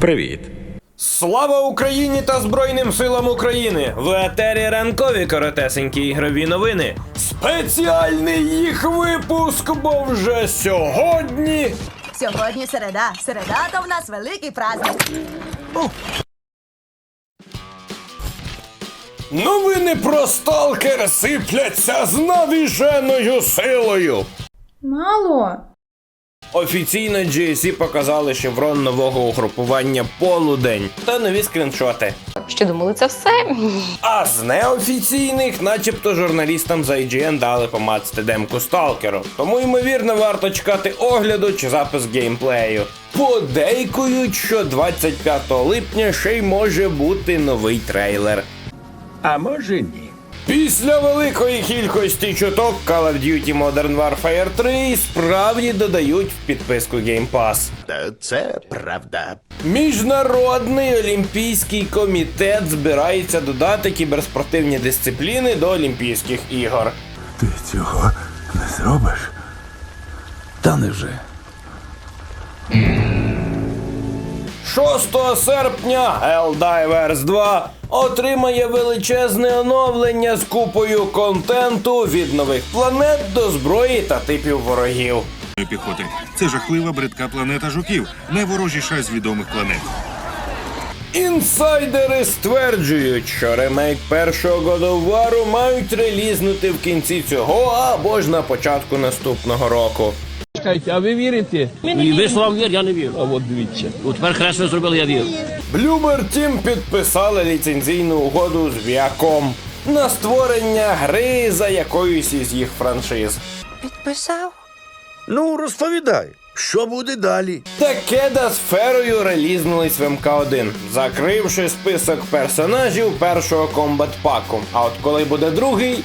Привіт. Слава Україні та Збройним силам України! В етері ранкові коротесенькі ігрові новини. Спеціальний їх випуск, бо вже сьогодні. Сьогодні середа. Середа то в нас великий праздник. Новини про сталкер сипляться з навіженою силою. Мало. Офіційно GSC показали шеврон нового угрупування Полудень та нові скріншоти. Що думали, це все? А з неофіційних, начебто, журналістам з IGN дали помацати демку сталкеру. Тому ймовірно варто чекати огляду чи запис геймплею. Подейкують, що 25 липня ще й може бути новий трейлер. А може ні. Після великої кількості чуток Call of Duty Modern Warfare 3 справді додають в підписку Game Pass. Це правда. Міжнародний олімпійський комітет збирається додати кіберспортивні дисципліни до Олімпійських ігор. Ти цього не зробиш? Та невже? 6 серпня Helldivers 2 отримає величезне оновлення з купою контенту від нових планет до зброї та типів ворогів. піхоти. Це жахлива бридка планета жуків, найворожіша з відомих планет. Інсайдери стверджують, що ремейк першого War мають релізнути в кінці цього або ж на початку наступного року. Чекайте, а ви вірите? І ви словам вір, я не вірю. А от дивіться. От тепер хресно зробили, я вірю. Bloober Team підписали ліцензійну угоду з Viacom на створення гри за якоюсь із їх франшиз. Підписав? Ну, розповідай, що буде далі? Такеда з Ферою релізнулись в МК1, закривши список персонажів першого комбат паку. А от коли буде другий,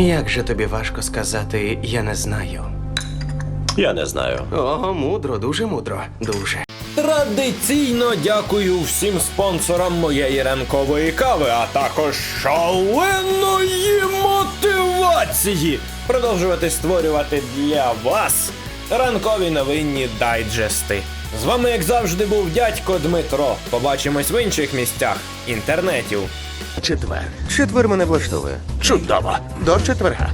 Як же тобі важко сказати, я не знаю. Я не знаю. Ого, мудро, дуже мудро. Дуже. Традиційно дякую всім спонсорам моєї ранкової кави, а також шаленої мотивації продовжувати створювати для вас ранкові новинні дайджести. З вами, як завжди, був дядько Дмитро. Побачимось в інших місцях інтернетів. Четвер. Четвер мене влаштовує. Чудово. До четверга.